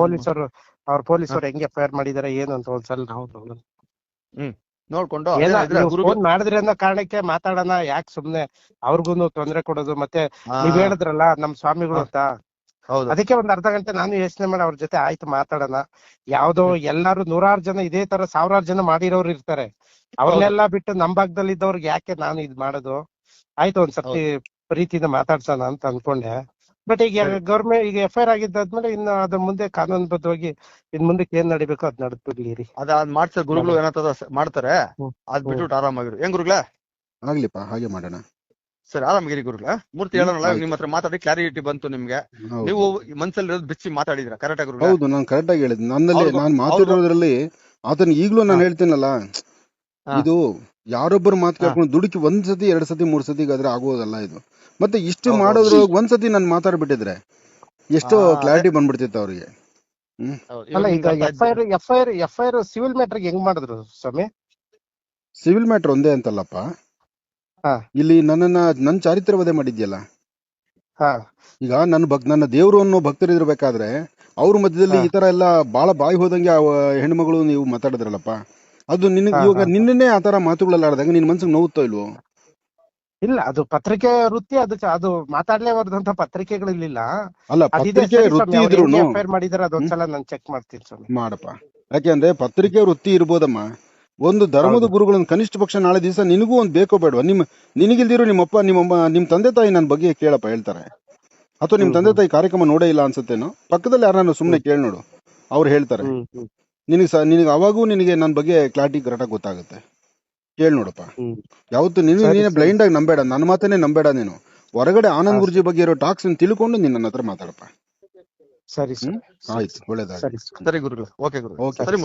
Speaker 3: ಪೊಲೀಸರು ಅವ್ರ ಪೊಲೀಸರು ಹೆಂಗ್ ಎಫ್ ಐ ಆರ್ ಮಾಡಿದಾರೆ ಏನು ಅಂತ ಒಂದ್ಸಲ ನಾವು ಹ್ಮ್.
Speaker 1: ನೋಡ್ಕೊಂಡು
Speaker 3: ಫೋನ್ ಮಾಡಿದ್ರಿ ಅನ್ನೋ ಕಾರಣಕ್ಕೆ ಮಾತಾಡೋಣ. ಯಾಕೆ ಸುಮ್ನೆ ಅವ್ರಿಗೂನು ತೊಂದ್ರೆ ಕೊಡೋದು? ಮತ್ತೆ ನೀವ್ ಹೇಳಿದ್ರಲ್ಲ ನಮ್ ಸ್ವಾಮಿಗಳು ಅಂತ.
Speaker 1: ಹೌದು.
Speaker 3: ಅದಕ್ಕೆ ಒಂದ್ ಅರ್ಧ ಗಂಟೆ ನಾನು ಯೋಚನೆ ಮಾಡಿ ಅವ್ರ ಜೊತೆ ಆಯ್ತು ಮಾತಾಡೋಣ. ಯಾವ್ದೋ ಎಲ್ಲಾರು ನೂರಾರು ಜನ ಇದೇ ತರ ಸಾವಿರಾರು ಜನ ಮಾಡಿರೋರು ಇರ್ತಾರೆ. ಅವ್ರನ್ನೆಲ್ಲ ಬಿಟ್ಟು ನಮ್ ಭಾಗದಲ್ಲಿ ಇದ್ದವ್ರಿಗೆ ಯಾಕೆ ನಾನು ಇದ್ ಮಾಡೋದು? ಆಯ್ತು ಒಂದ್ ಸರ್ತಿ ಪ್ರೀತಿಯಿಂದ ಮಾತಾಡ್ಸೋಣ ಅಂತ ಅನ್ಕೊಂಡೆ. ಬಟ್ ಈಗ. ಗೌರ್ಮೆಂಟ್ ಈಗ ಎಫ್ ಐ ಆರ್ ಆಗಿದ್ದಾದ್ಮೇಲೆ ಇನ್ನು ಅದ್ರ ಮುಂದೆ ಕಾನೂನುಬದ್ಧವಾಗಿ ಇನ್ ಮುಂದಕ್ಕೆ ಏನ್ ನಡಿಬೇಕು ಅದ್ ನಡ್ದ್ಬಿಡ್ಲಿ
Speaker 1: ಅದ ಅದ್ ಮಾಡ್ಸ ಗುರುಗಳು ಏನಂತ ಮಾಡ್ತಾರೆ. ಅದ್ ಬಿಟ್ಬಿಟ್ಟು ಆರಾಮಾಗಿರು. ಹೆಂಗ್ ಗುರುಗಳ?
Speaker 2: ಆಗ್ಲಿಪ್ಪ ಹಾಗೆ ಮಾಡೋಣ.
Speaker 1: ಸರಿ ಆರಾಮಾಗಿರಿ ಗುರುಗಳ. ಮೂರ್ತಿ ಹೇಳೋಣ. ನಿಮ್ ಹತ್ರ ಮಾತಾಡಿ ಕ್ಲಾರಿಟಿ ಬಂತು ನಿಮ್ಗೆ. ನೀವು ಮನ್ಸಲ್ಲಿ ಇರೋದು ಬಿಚ್ಚಿ ಮಾತಾಡಿದ್ರ ಕರೆಕ್ಟ್ ಆಗಿ
Speaker 2: ಹೌದು ನಾನು ಕರೆಕ್ಟ್ ಆಗಿ ಹೇಳಿದ್ ನನ್ನಲ್ಲಿ
Speaker 1: ಅಲ್ಲಿ
Speaker 2: ನಾನು ಮಾತಾಡೋದ್ರಲ್ಲಿ ಆತನ ಈಗ್ಲೂ ನಾನು ಹೇಳ್ತೀನಲ್ಲ ಇದು ಯಾರೊಬ್ಬರು ಮಾತು. ಕೇಳ್ಕೊಂಡು ದುಡುಕಿ ಒಂದ್ ಸತಿ ಎರಡ್ ಸತಿ ಮೂರ್ ಸತಿ ಆದ್ರೆ ಆಗೋದಲ್ಲ ಇದು. ಮತ್ತೆ ಇಷ್ಟು. ಮಾಡೋದ್ರ ಒಂದ್ ಸತಿ ನಾನು ಮಾತಾಡ್ಬಿಟ್ಟಿದ್ರೆ ಎಷ್ಟೋ ಕ್ಲಾರಿಟಿ ಬಂದ್ಬಿಡ್ತಿತ್ತು ಅವ್ರಿಗೆ.
Speaker 3: ಅಲ್ಲ ಈಗ
Speaker 1: ನಿಮ್ಗೆ
Speaker 3: F I R F I R F I R civil matter ಹೆಂಗ್ ಮಾಡಿದ್ರು ಸ್ವಾಮಿ?
Speaker 2: ಸಿವಿಲ್ ಮ್ಯಾಟರ್ ಒಂದೇ ಅಂತಲ್ಲಪ್ಪ.
Speaker 3: ಹಾ.
Speaker 2: ಇಲ್ಲಿ ನನ್ನನ್ನ ನನ್ನ ಚಾರಿತ್ರ್ಯ ವಧೆ ಮಾಡಿದ್ಯಲ್ಲ?
Speaker 3: ಹಾ
Speaker 2: ಈಗ ನನ್ನ ಭಕ್ ನನ್ನ ದೇವರು ಅನ್ನೋ ಭಕ್ತರಿರ್ಬೇಕಾದ್ರೆ ಅವ್ರ ಮಧ್ಯದಲ್ಲಿ ಈ ತರ ಎಲ್ಲ ಬಾಳ ಬಾಯಿ ಹೋದಂಗೆ ಆ ಹೆಣ್ಮಗಳು ನೀವು ಮಾತಾಡಿದ್ರಲ್ಲಪ್ಪ? ಅದು ನಿನ್
Speaker 3: ಹಾ,
Speaker 2: ಇವಾಗ
Speaker 3: ಹಾ.
Speaker 2: ನಿನ್ನೆ ಆ ತರ ಮಾತುಗಳೆಲ್ಲ ಆಡಿದಾಗ ನಿನ್ ಮನ್ಸಿಗೆ ನೋವುತ್ತೋ ಇಲ್ವೋ?
Speaker 3: ಇಲ್ಲ ಅದು ಪತ್ರಿಕೆ ವೃತ್ತಿ ಅದು ಅದು ಮಾತಾಡ್ಲೇಬಾರ್ದಂತ ಪತ್ರಿಕೆಗಳಿರ್ಲಿಲ್ಲ.
Speaker 2: ಅಲ್ಲ ಪತ್ರಿಕೆ ವೃತ್ತಿ
Speaker 3: ಇದ್ರು ಮಾಡಿದಾರೆ ಅದೊಂದ್ಸಲ ನಾನು ಚೆಕ್ ಮಾಡ್ತೀನಿ ಸ್ವಾಮಿ.
Speaker 2: ಮಾಡಪ್ಪ. ಯಾಕೆಂದ್ರೆ ಪತ್ರಿಕೆ ವೃತ್ತಿ ಇರ್ಬೋದಮ್ಮ. ಒಂದು ಧರ್ಮದ ಗುರುಗಳನ್ನು ಕನಿಷ್ಠ ಪಕ್ಷ ನಾಳೆ ದಿವಸ ನಿನಗೂ ಒಂದು ಬೇಕೋ ಬೇಡವಾ? ನಿಮ್ ನಿನಗಿಲ್ದಿರೋ ನಿಮ್ಮಪ್ಪ ನಿಮ್ಮಮ್ಮ ನಿಮ್ ತಂದೆ ತಾಯಿ ನನ್ನ ಬಗ್ಗೆ ಕೇಳಪ್ಪ ಹೇಳ್ತಾರೆ. ಅಥವಾ ನಿಮ್ ತಂದೆ ತಾಯಿ ಕಾರ್ಯಕ್ರಮ ನೋಡೇ ಇಲ್ಲ ಅನ್ಸುತ್ತೇನೋ? ಪಕ್ಕದಲ್ಲಿ ಯಾರನ್ನ ಸುಮ್ನೆ ಕೇಳಿ ನೋಡು. ಅವ್ರು ಹೇಳ್ತಾರೆ. ನಿನಗೆ ಸ ನಿನಗೆ ಅವಾಗೂ ನಿನಗೆ ನನ್ನ ಬಗ್ಗೆ ಕ್ಲಾರಿಟಿ ಕರೆಕ್ಟಾಗಿ ಗೊತ್ತಾಗುತ್ತೆ. ಕೇಳಿ ನೋಡಪ್ಪ. ಯಾವತ್ತು ನೀನು ನೀನೇ ಬ್ಲೈಂಡ್ ಆಗಿ ನಂಬೇಡ ನನ್ನ ಮಾತನ್ನೇ ನಂಬೇಡ ನೀನು. ಹೊರಗಡೆ ಆನಂದ್ ಗುರುಜಿ ಬಗ್ಗೆ ಇರೋ ಟಾಕ್ಸ್ ತಿಳ್ಕೊಂಡು ನೀನ್ ನನ್ನ ಹತ್ರ ಮಾತಾಡಪ್ಪ.
Speaker 3: ಸರಿ ಸರ್.
Speaker 2: ಆಯ್ತು ಒಳ್ಳೇದಾಯ್ತು
Speaker 3: ಸರಿ
Speaker 1: ಗುರುಗಳು. ಓಕೆ ಗುರು
Speaker 2: ಓಕೆ.
Speaker 1: ಸರಿ